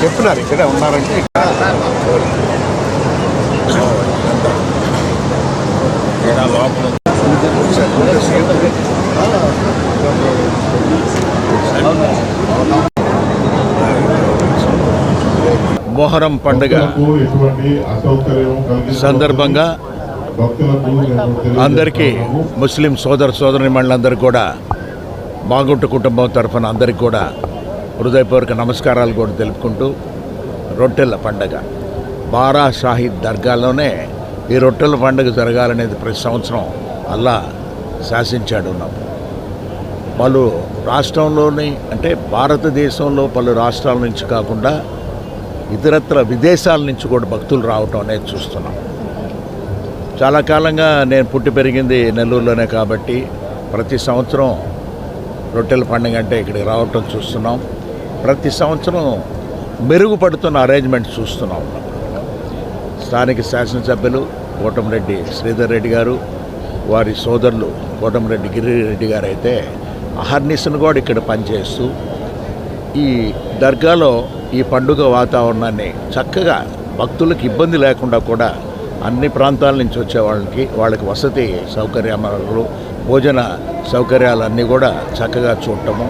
చెప్తున్నారు ఇక్కడ ఉన్నారంటే ఇక్కడ మొహరం పండుగ సందర్భంగా అందరికీ ముస్లిం సోదర సోదరి మండలందరికీ కూడా బాగుంటు కుటుంబం తరఫున అందరికీ కూడా హృదయపూర్వక నమస్కారాలు కూడా తెలుపుకుంటూ రొట్టెల పండగ. బారా షాహిద్ దర్గాలోనే ఈ రొట్టెల పండుగ జరగాలనేది ప్రతి సంవత్సరం అల్లా శాసించాడు నాకు పలు రాష్ట్రంలోని అంటే భారతదేశంలో పలు రాష్ట్రాల నుంచి కాకుండా ఇతరత్ర విదేశాల నుంచి కూడా భక్తులు రావటం అనేది చూస్తున్నాం. చాలా కాలంగా నేను పుట్టి పెరిగింది నెల్లూరులోనే కాబట్టి ప్రతి సంవత్సరం రొట్టెల పండుగ అంటే ఇక్కడికి రావటం చూస్తున్నాం. ప్రతి సంవత్సరం మెరుగుపడుతున్న అరేంజ్మెంట్ చూస్తున్నాం. స్థానిక శాసనసభ్యులు కోటమిరెడ్డి శ్రీధర్ రెడ్డి గారు వారి సోదరులు కోటమిరెడ్డి గిరిరెడ్డి గారు అయితే అహర్నిశను కూడా ఇక్కడ పనిచేస్తూ ఈ దర్గాలో ఈ పండుగ వాతావరణాన్ని చక్కగా భక్తులకు ఇబ్బంది లేకుండా కూడా అన్ని ప్రాంతాల నుంచి వచ్చే వాళ్ళకి వాళ్ళకి వసతి సౌకర్యాలు భోజన సౌకర్యాలన్నీ కూడా చక్కగా చూడటము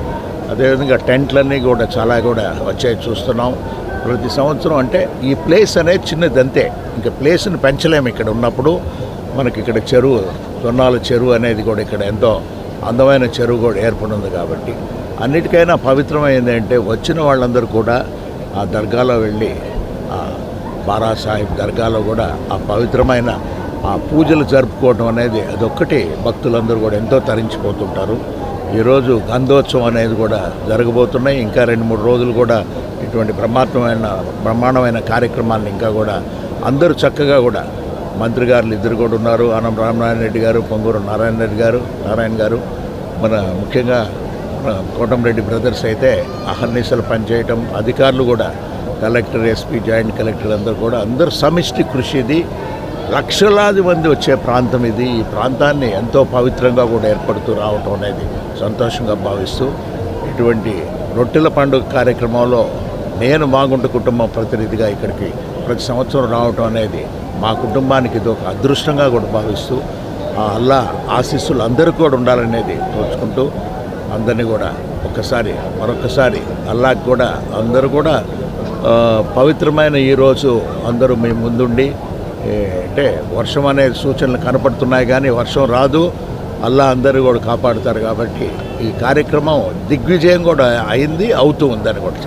అదేవిధంగా టెంట్లన్నీ కూడా చాలా కూడా వచ్చాయి చూస్తున్నాం. ప్రతి సంవత్సరం అంటే ఈ ప్లేస్ అనేది చిన్నది అంతే ఇంకా ప్లేస్ని పెంచలేము ఇక్కడ ఉన్నప్పుడు. మనకి ఇక్కడ చెరువు జొన్నాల చెరువు అనేది కూడా ఇక్కడ ఎంతో అందమైన చెరువు కూడా ఏర్పడింది కాబట్టి. అన్నిటికైనా పవిత్రమైంది అంటే వచ్చిన వాళ్ళందరూ కూడా ఆ దర్గాలో వెళ్ళి ఆ బారా సాహిబ్ దర్గాలో కూడా ఆ పవిత్రమైన ఆ పూజలు జరుపుకోవడం అనేది అదొక్కటి భక్తులందరూ కూడా ఎంతో తరించిపోతుంటారు. ఈరోజు గంధోత్సవం అనేది కూడా జరగబోతున్నాయి. ఇంకా రెండు మూడు రోజులు కూడా ఇటువంటి బ్రహ్మాత్మమైన బ్రహ్మాండమైన కార్యక్రమాలను ఇంకా కూడా అందరూ చక్కగా కూడా మంత్రి గారులు ఇద్దరు కూడా ఉన్నారు. ఆనం రామనారాయణ రెడ్డి గారు పొంగూరు నారాయణ రెడ్డి గారు నారాయణ గారు. మన ముఖ్యంగా కోటంరెడ్డి బ్రదర్స్ అయితే అహర్నిశలు పనిచేయటం అధికారులు కూడా కలెక్టర్ ఎస్పీ జాయింట్ కలెక్టర్ అందరూ కూడా అందరూ సమిష్టి కృషి ఇది లక్షలాది మంది వచ్చే ప్రాంతం ఇది. ఈ ప్రాంతాన్ని ఎంతో పవిత్రంగా కూడా ఏర్పడుతూ రావటం అనేది సంతోషంగా భావిస్తూ ఇటువంటి రొట్టెల పండుగ కార్యక్రమంలో నేను మాగుంట కుటుంబం ప్రతినిధిగా ఇక్కడికి ప్రతి సంవత్సరం రావటం అనేది మా కుటుంబానికి ఇది ఒక అదృష్టంగా కూడా భావిస్తూ ఆ అల్లా ఆశీస్సులు అందరూ కూడా ఉండాలనేది తోచుకుంటూ అందరినీ కూడా ఒక్కసారి మరొకసారి అల్లాకి కూడా అందరూ కూడా పవిత్రమైన ఈరోజు అందరూ మీ ముందుండి అంటే వర్షం అనే సూచనలు కనపడుతున్నాయి కానీ వర్షం రాదు. అల్లా అందరూ కూడా కాపాడుతారు కాబట్టి ఈ కార్యక్రమం దిగ్విజయం కూడా అయింది అవుతూ ఉందని కూడా